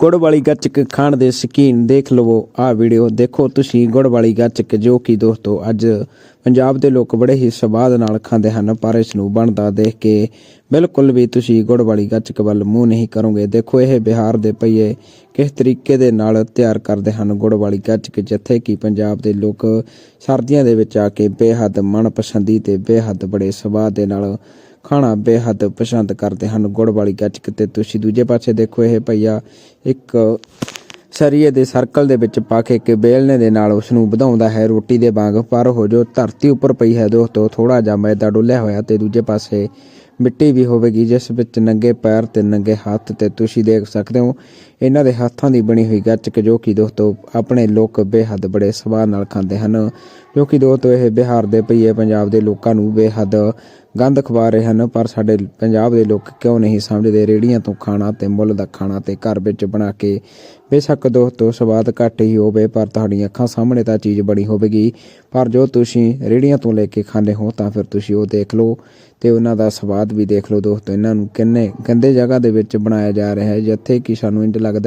ਗੁੜ ਵਾਲੀ ਗੱਚਕ ਖਾਣ ਦੇ ਸ਼ੌਕੀਨ ਦੇਖ ਲਵੋ ਆਹ ਵੀਡੀਓ ਦੇਖੋ ਤੁਸੀਂ ਗੁੜ ਵਾਲੀ ਗੱਚਕ ਜੋ ਕਿ ਦੋਸਤੋ ਅੱਜ ਪੰਜਾਬ ਦੇ ਲੋਕ ਬੜੇ ਹੀ ਸਵਾਦ ਨਾਲ ਖਾਂਦੇ ਹਨ, ਪਰ ਇਸ ਨੂੰ ਬਣਦਾ ਦੇਖ ਕੇ ਬਿਲਕੁਲ ਵੀ ਤੁਸੀਂ ਗੁੜ ਵਾਲੀ ਗੱਚਕ ਵੱਲ ਮੂੰਹ ਨਹੀਂ ਕਰੋਗੇ। ਦੇਖੋ ਇਹ ਬਿਹਾਰ ਦੇ ਪਈਏ ਕਿਸ ਤਰੀਕੇ ਦੇ ਨਾਲ ਤਿਆਰ ਕਰਦੇ ਹਨ ਗੁੜ ਵਾਲੀ ਗੱਚਕ, ਜਿੱਥੇ ਕਿ ਪੰਜਾਬ ਦੇ ਲੋਕ ਸਰਦੀਆਂ ਦੇ ਵਿੱਚ ਆ ਕੇ ਬੇਹੱਦ ਮਨਪਸੰਦੀ ਤੇ ਬੇਹੱਦ ਬੜੇ ਸਵਾਦ ਦੇ ਨਾਲ ਖਾਣਾ ਬੇਹੱਦ ਪਸੰਦ ਕਰਦੇ ਹਨ। ਗੁੜ ਵਾਲੀ ਗੱਚਕ ਤੇ ਤੁਸੀਂ ਦੂਜੇ ਪਾਸੇ ਦੇਖੋ ਇਹ ਭਈਆ ਇੱਕ ਸਰੀਏ ਦੇ ਸਰਕਲ ਦੇ ਵਿੱਚ ਪਾ ਕੇ ਕਿ ਬੇਲਣੇ ਦੇ ਨਾਲ ਉਸ ਨੂੰ ਵਧਾਉਂਦਾ ਹੈ। ਰੋਟੀ ਦੇ ਵਾਂਗ ਪਰ ਉਹ ਜੋ ਧਰਤੀ ਉੱਪਰ ਪਈ ਹੈ ਦੋਸਤੋ ਥੋੜਾ ਜਿਹਾ ਮੈਦਾ ਡੁੱਲਿਆ ਹੋਇਆ ਤੇ ਦੂਜੇ ਪਾਸੇ ਮਿੱਟੀ ਵੀ ਹੋਵੇਗੀ, ਜਿਸ ਵਿੱਚ ਨੰਗੇ ਪੈਰ ਤੇ ਨੰਗੇ ਹੱਥ ਤੇ ਤੁਸੀਂ ਦੇਖ ਸਕਦੇ ਹੋ। ਇਹਨਾਂ ਦੇ ਹੱਥਾਂ ਦੀ ਬਣੀ ਹੋਈ ਗੱਚਕ ਜੋ ਕਿ ਦੋਸਤੋ ਆਪਣੇ ਲੋਕ ਬੇਹੱਦ ਬੜੇ ਸਵਾਦ ਨਾਲ ਖਾਂਦੇ ਹਨ, ਜੋ ਕਿ ਦੋਸਤੋ ਇਹ ਬਿਹਾਰ ਦੇ ਪਈਏ ਪੰਜਾਬ ਦੇ ਲੋਕਾਂ ਨੂੰ ਬੇਹੱਦ ਗੰਦ ਖਵਾ ਰਹੇ ਹਨ, ਪਰ ਸਾਡੇ ਪੰਜਾਬ ਦੇ ਲੋਕ ਕਿਉਂ ਨਹੀਂ ਸਮਝਦੇ? ਰੇੜੀਆਂ ਤੋਂ ਖਾਣਾ ਤੇ ਮੁੱਲ ਦਾ ਖਾਣਾ ਤੇ ਘਰ ਵਿੱਚ ਬਣਾ ਕੇ ਬੇਸ਼ੱਕ ਦੋਸਤੋ ਸਵਾਦ ਘੱਟ ਹੀ ਹੋਵੇ, ਪਰ ਤੁਹਾਡੀਆਂ ਅੱਖਾਂ ਸਾਹਮਣੇ ਤਾਂ ਚੀਜ਼ ਬਣੀ ਹੋਵੇਗੀ। ਪਰ ਜੋ ਤੁਸੀਂ ਰੇੜੀਆਂ ਤੋਂ ਲੈ ਕੇ ਖਾਂਦੇ ਹੋ, ਤਾਂ ਫਿਰ ਤੁਸੀਂ ਉਹ ਦੇਖ ਲਓ ਤੇ ਉਹਨਾਂ ਦਾ ਸਵਾਦ ਵੀ ਦੇਖ ਲਓ। ਦੋਸਤੋ, ਇਹਨਾਂ ਨੂੰ ਕਿੰਨੇ ਗੰਦੇ ਜਗ੍ਹਾ ਦੇ ਵਿੱਚ ਬਣਾਇਆ ਜਾ ਰਿਹਾ ਹੈ, ਜਿੱਥੇ ਕਿ ਸਾਨੂੰ ਇੰਜ ਲੱਗਦਾ